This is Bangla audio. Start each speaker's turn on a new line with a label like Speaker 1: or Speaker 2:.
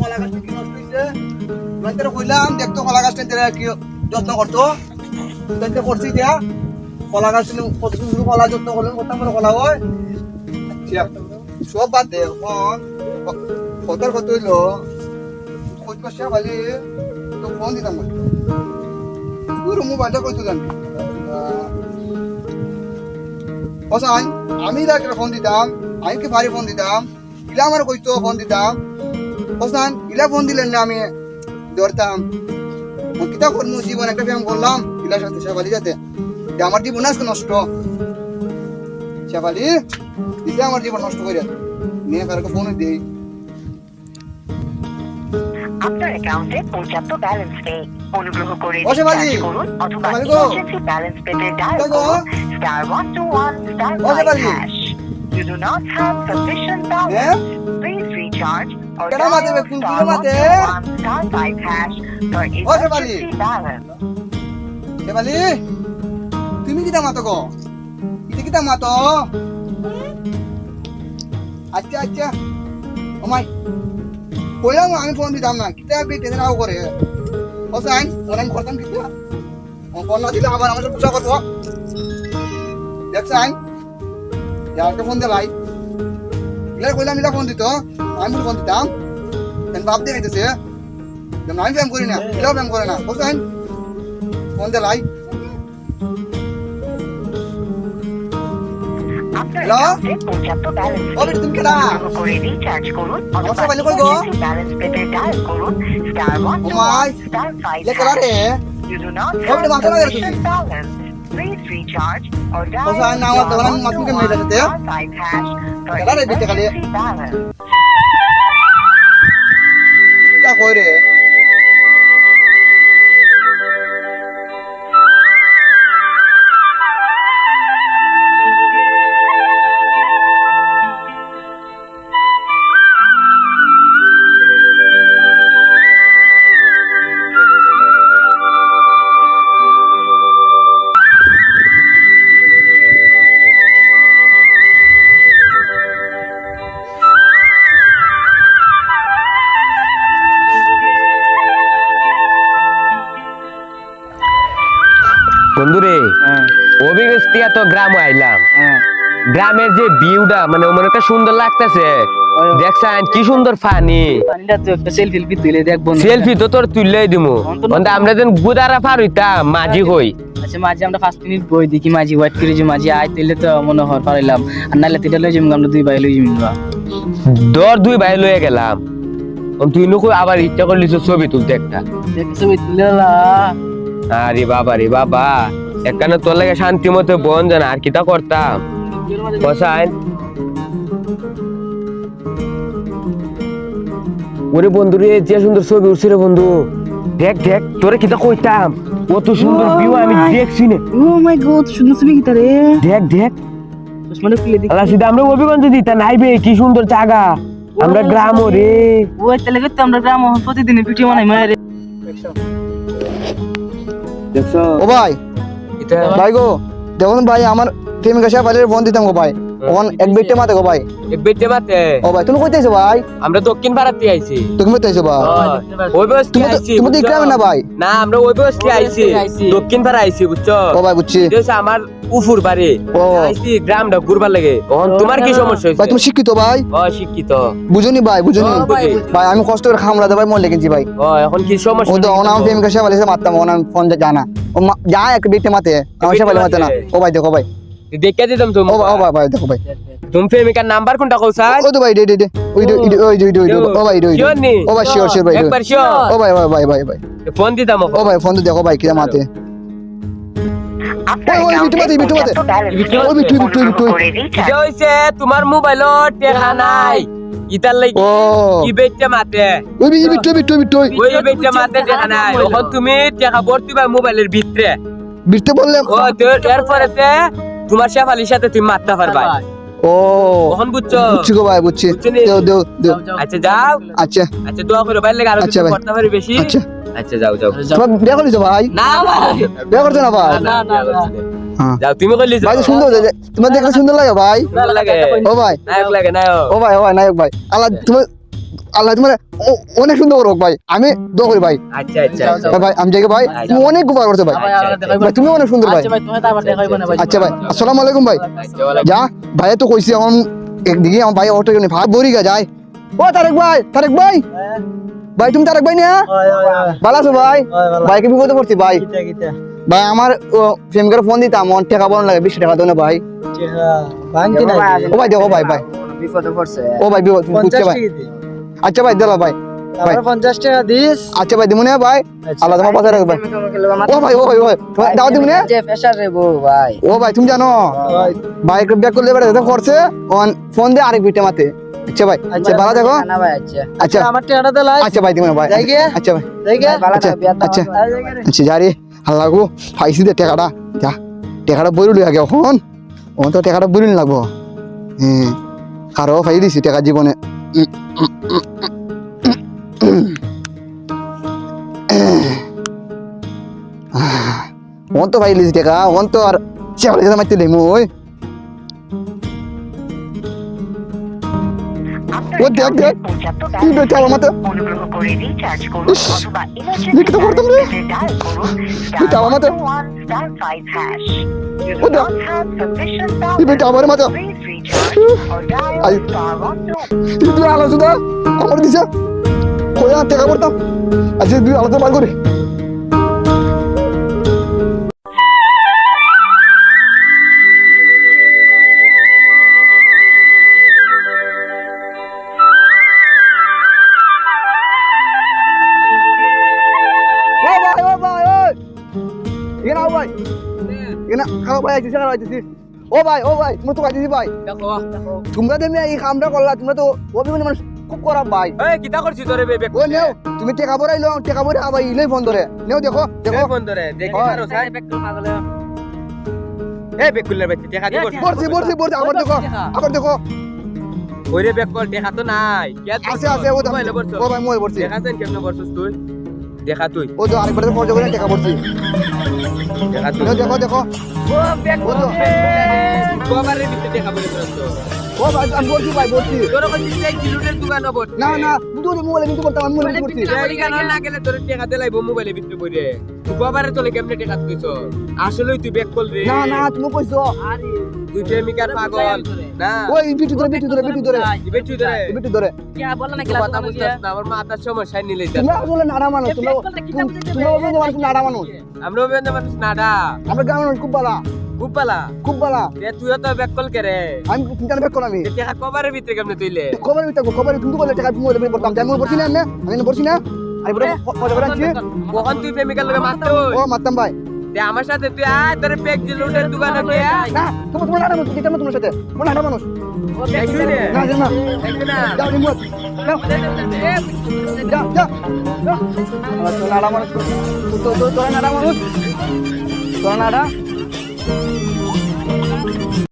Speaker 1: কলা গাছটা কি দেখতো কলা গাছটা যত্ন করতো। করছি দিয়া কলা গাছ কলা যত্ন কলা সব বাদ দে কত হইল? খালি। তো ফোন দিতাম আমি তাকে ফোন দিতাম। আমি কি ভারী ফোন দিতাম ইলা আমার কইতো ফোন দিতাম। অসান ইলা ফোন দিলেন না আমি ধরতাম। কিতা করমু? জীবন একটা ব্যায়াম করলাম ইলার সাথে শেফালি যাতে। আমার জীবন আজকে নষ্ট। শেফালি দিলে আমার জীবন নষ্ট করে নিয়ে কারকে ফোন দিই।
Speaker 2: আপনার অ্যাকাউন্টে পর্যাপ্ত ব্যালেন্স নেই। অনুগ্রহ করে করুন অথবা ইমার্জেন্সি ব্যালেন্স পেতে ডায়াল করুন। Star one two one star
Speaker 1: বসে
Speaker 2: ফাইভ
Speaker 1: বালি।
Speaker 2: Hash You do not have sufficient
Speaker 1: হ্যাঁ
Speaker 2: balance. Please recharge or dial
Speaker 1: বে,
Speaker 2: star one star five hash for emergency balance.
Speaker 1: Shefali তুমি কিতা মাতো গো ইতে কিতা মাতো আচ্ছা আচ্ছা ওমাই কইলাম আমি ফোন দিতাম না কিতা বেটে নাও করে হোসেন অনেক করতাম কিতা ফোন না দিলে আবার আমাকে পূজা করব দেখছেন যাকে ফোন দিলাই ইলার কইলাম ইলা ফোন দিত আমি ফোন দিতাম বাপ দিয়ে খাইতেছে আমি ব্যায়াম করি না ইলাও ব্যায়াম করে না হোসেন ফোন?
Speaker 2: অ্যাকাউন্টে পর্যাপ্ত ব্যালেন্স
Speaker 1: ও বেটা, তুমি কেডা? কই গো? ও মাই। লে রে
Speaker 2: Please recharge or dial.
Speaker 1: Pasahan na ako tawanan ng mga pagkamay
Speaker 3: বন্ধুরে অভিগস্তিয়া তো গ্রাম আইলাম। গ্রামের যে ভিউটা মানে মনে একটা সুন্দর লাগতেছে। দেখছেন কি সুন্দর পানি
Speaker 4: সেলফি
Speaker 3: তো তোর তুললেই দিমু। আমরা যেন গুদারা পার হইতাম মাঝি হই।
Speaker 4: আচ্ছা মাঝে আমরা ফার্স্ট মিনিট বই দেখি মাঝি ওয়েট করে যে মাঝি আয় তুইলে তো মনে হয় পারিলাম। আর তিটা লই আমরা দুই ভাই লই
Speaker 3: দর দুই ভাই লয়ে গেলাম। তুই নুকু আবার ইচ্ছা করলিস ছবি তুলতে একটা।
Speaker 4: ওই তুলে
Speaker 3: আরে বাবা রে বাবা একখানে তোর লাগে শান্তি মতো বন জান আর কিতা করতাম? ওরে বন্ধু রে যে সুন্দর ছবি উঠছে রে বন্ধু। দেখ দেখ তোরে কিতা কইতাম? কত সুন্দর ভিউ আমি দেখছি নে।
Speaker 4: ও মাই গড সুন্দর ছবি কি তারে
Speaker 3: দেখ দেখ।
Speaker 4: চশমাটা খুলে দেখি।
Speaker 3: আল্লাহ সিধা আমরা অভিগঞ্জ দিতা নাইবে কি সুন্দর জায়গা। আমরা গ্রাম রে।
Speaker 4: ওই তাহলে আমরা গ্রাম প্রতিদিন ভিডিও বানাই মায়ের।
Speaker 3: দেখছ?
Speaker 1: ও ভাই ভাই গো দেখুন ভাই আমার প্রেমিকা সাহেব বন্ধ দিতাম গো ভাই। ওখান এক বেটে মাতে গো ভাই।
Speaker 3: বেটে মাতে?
Speaker 1: ও ভাই তুমি কইতেছো ভাই?
Speaker 3: আমরা দক্ষিণ ভারতে আইছি।
Speaker 1: তুমি কইতেছো ভাই?
Speaker 3: ওই বস্তি
Speaker 1: তুমি
Speaker 3: আইছি
Speaker 1: তুমি তো গ্রামে না ভাই?
Speaker 3: না আমরা ওই বস্তি আইছি।
Speaker 4: আইছি।
Speaker 3: দক্ষিণ ভাড়া আইছি বুঝছ?
Speaker 1: ও ভাই বুঝছি।
Speaker 3: এটা আমার উফুর বাড়ি। আইছি গ্রামটা ঘুরবার লাগে। তোমার কি সমস্যা
Speaker 1: ভাই তুমি শিক্ষিত ভাই?
Speaker 3: অশিক্ষিত
Speaker 1: বুঝুনি ভাই বুঝুনি।
Speaker 3: ভাই,
Speaker 1: ভাই আমি কষ্ট করে খামড়াতে ভাই মন লেগেছি ভাই।
Speaker 3: ও এখন কি সমস্যা
Speaker 1: ও তো আমি প্রেমিক আসা বাইরে মারতাম ওনা ফোন জানা। ও মা- যা এক বেটে মাতে আমার সে বাইরে মাতে না। ও ভাই দেখো ভাই।
Speaker 3: দেখে দিতাম তুমি
Speaker 1: ও ভাই ভাই ভাই দেখো ভাই।
Speaker 3: তুমি প্রেমিকার নাম্বার কোনটা
Speaker 1: ও তো ভাই ওই ওই ওই ও ভাই? ও ভাই শিওর শিওর ভাই
Speaker 3: একবার শিওর
Speaker 1: ও ভাই ভাই ভাই ভাই। ভাই
Speaker 3: ফোন দিতাম
Speaker 1: ও ভাই ফোন দেখো ভাই মাতে
Speaker 3: হইছে তোমার মোবাইলত টেকা নাই। ইতার লাগি
Speaker 1: ও।
Speaker 3: কি বেচতে মাতে?
Speaker 1: ওই বি বিট্টু বিট্টু বিট্টু
Speaker 3: ওই বেচতে মাতে টেকা নাই। এখন তুমি টেকা ভর্তি পাই মোবাইলের ভিতরে।
Speaker 1: বললে
Speaker 3: ও এরপরে তোমার শেফালির সাথে তুমি মারতে পারবা।
Speaker 1: ও ও
Speaker 3: কখন বুঝছ?
Speaker 1: বুঝছি গো ভাই বুঝছি। দেও দেও দেও।
Speaker 3: আচ্ছা যাও।
Speaker 1: আচ্ছা।
Speaker 3: আচ্ছা দোয়া করো বাইরে লাগে আরও
Speaker 1: আচ্ছা
Speaker 3: কিছু
Speaker 1: ভাই।
Speaker 3: করতে পারি বেশি?
Speaker 1: আচ্ছা।
Speaker 3: আচ্ছা যাও যাও।
Speaker 1: তোমার বিয়ে করেছ ভাই?
Speaker 3: না ভাই।
Speaker 1: বিয়ে করছ না ভাই?
Speaker 3: না না না
Speaker 1: হ্যাঁ।
Speaker 3: যাও তুমি কইলি
Speaker 1: ভাই সুন্দর যে- তোমার দেখতে সুন্দর লাগে ভাই।
Speaker 3: ভালো লাগে।
Speaker 1: ও ভাই।
Speaker 3: নায়ক লাগে নায়ক।
Speaker 1: ও ভাই ও ভাই নায়ক ভাই। আল্লাহ তোমার আল্লাহ তোমার অনেক সুন্দর করো ভাই। আমি দোয়া করি ভাই।
Speaker 3: আচ্ছা আচ্ছা আচ্ছা।
Speaker 1: ভাই, ভাই আমি যাই ভাই তুমি অনেক উপকার করছ ভাই। ভাই তুমি অনেক সুন্দর ভাই।
Speaker 4: আচ্ছা ভাই ভাই।
Speaker 1: আচ্ছা ভাই আসসালামু আলাইকুম ভাই।
Speaker 3: আচ্ছা,
Speaker 1: যা ভাই তো কইছি এখন একদিকে আমার ভাই অটো কেন ভাই বরি গা যায়। ও তারেক ভাই তারেক ভাই। ভাই তুমি তারেক ভাই না? ভালো আছো ভাই? ভাইকে বিপদে পড়ছি ভাই। ভাই আমার প্রেমিকার ফোন দিতাম আমার টাকা বড় লাগে বিশ টাকা দেবো না ভাই। ও ভাই দেখো ভাই ভাই।
Speaker 4: বিপদে পড়ছে।
Speaker 1: ও ভাই বিপদ বুঝছে ভাই। আচ্ছা ভাই দিলা ভাই। ভাই।
Speaker 5: পঞ্চাশ টাকা দিস।
Speaker 1: আচ্ছা ভাই দিমুনে ভাই। আল্লাহ তোমার পাশে রাখবে। ভাই ও ভাই ও ভাই ও ভাই। দাও দিমুনে
Speaker 4: যে ফেসার রে বউ ভাই।
Speaker 1: ও ভাই তুমি জানো ভাই। ব্যাক করলে এবারে করছে অন ফোন দিয়ে আরেক বিটে মাতে আচ্ছা ভাই আচ্ছা ভালো দেখো
Speaker 4: না ভাই আচ্ছা।
Speaker 1: আচ্ছা।
Speaker 5: আমার টাকাটা দে লাই।
Speaker 1: আচ্ছা ভাই দিমুনে ভাই।
Speaker 5: যাই গে?
Speaker 1: আচ্ছা ভাই।
Speaker 5: যাই গে?
Speaker 1: আচ্ছা আচ্ছা। আচ্ছা আল্লাহ গো পাইছি দে টাকাটা। যা। টাকাটা আগে এখন ও তো টাকাটা বইরুলি লাগবো। হ্যাঁ। কারও পাই দিছি টাকা জীবনে। উম, উম, উম, উম, উম। আহ, ওন তো পাই দিছি টাকা ওন তো আর যেতে মারতে দেই মই ও দেখ, দেখ। কি আমার মাথা
Speaker 2: অনুগ্রহ করে রিচার্জ করুন
Speaker 1: ইস,
Speaker 2: অথবা
Speaker 1: লিখতে পারতাম রে।
Speaker 2: ডায়াল
Speaker 1: আমার মাথা।
Speaker 2: স্টার 5 হ্যাশ
Speaker 1: ও দেখ। কি আমার মাথা আই।
Speaker 2: star 1
Speaker 1: তুই আলো সুদা আমার দিছে কয়া টাকা পড়তাম আচ্ছা তুই আলোচনা বার করে আও ভাই। এখানে খাও ভাই আইতেছি খাও আইতেছি ও ভাই ও ভাই তুমি তো আইতেছি ভাই। তোমরা তেমনি এই কামটা করলা তোমরা তো অভিমানী মানুষ খুব খারাপ ভাই।
Speaker 3: এই কিটা করছিস তোরে বেবে
Speaker 1: ও নেও তুমি টেকা বড়াইলো টেকা বড়ে আবার ইলেই ফোন ধরে। নেও দেখো দেখো।
Speaker 3: ফোন ধরে দেখি। পারো সাই এই বেকুলের বাচ্চা দেখা দিব
Speaker 1: পড়ছি পড়ছি পড়ছি আবার দেখো আবার দেখো।
Speaker 3: ওরে বেক কল দেখা তো নাই। কে
Speaker 1: আছে আছে ও
Speaker 3: বলছো
Speaker 1: ও ভাই মই পড়ছি।
Speaker 3: দেখাছেন কেমনে বলছিস তুই? দেখা তুই।
Speaker 1: ও তো আরেকবার পড়ছে করে দেখা পড়ছি
Speaker 3: দেখা তুই।
Speaker 1: দেখো দেখো।
Speaker 3: ও বেক
Speaker 1: ও তো।
Speaker 3: কবারে ভিতরে দেখা পড়ে তো।
Speaker 1: ও ভাই আমি বলছি ভাই বলছি।
Speaker 3: তোর কাছে সেই জিলুটের দোকান বট
Speaker 1: না না তুই ওদের মোবাইলে কিন্তু করতাম আমি মোবাইলে করছি।
Speaker 3: এই গান না গেলে তোর টাকা দিলাই মোবাইলে ভিতরে পড়ে। তুই কবারে তোলে কেমনে টাকা দিছ আসলে তুই বেক কল রে।
Speaker 1: না না তুমি কইছো
Speaker 3: তুই প্রেমিকার পাগল। না।
Speaker 1: ওই বিটু ধরে বিটু ধরে। বিটু ধরে।
Speaker 3: বেচু দে
Speaker 1: বিটু ধরে
Speaker 3: কথা বুঝতাস না আমার মাথার সমস্যা নিলে
Speaker 1: আসলে নাড়া মানুষ তোমরা অভিনয় মানুষ নাড়া মানুষ।
Speaker 3: আমরা মানুষ নাডা।
Speaker 1: আমরা গ্রামের মানুষ খুব ভালো
Speaker 3: খুব পালা
Speaker 1: খুব ভালো
Speaker 3: এ তুইও তো বেক কল করে
Speaker 1: আমি চিন্তা ব্যাক করলাম আমি
Speaker 3: টাকা কবারে ভিতরে কেমনে তুইলে?
Speaker 1: দিতে খবর কিন্তু বলে টাকা বের করতাম আমি পড়ছি না আমি না। আরে বড় পড়ে পড়ে আছি
Speaker 3: কখন তুই প্রেমিকার লগে মারতে
Speaker 1: ও মারতাম ভাই।
Speaker 3: তে আমার সাথে তুই আয় তোর পেক জিলুটের দোকানে গিয়ে
Speaker 1: না তোমার তোমার নাড়া মানুষ দিতাম তোমার সাথে। তোমার নাড়া মানুষ। না না না। যাও রিমোট যাও। যা যা যা নাড়া মানুষ। তো তো তো নাড়া মানুষ। তোরা নাড়া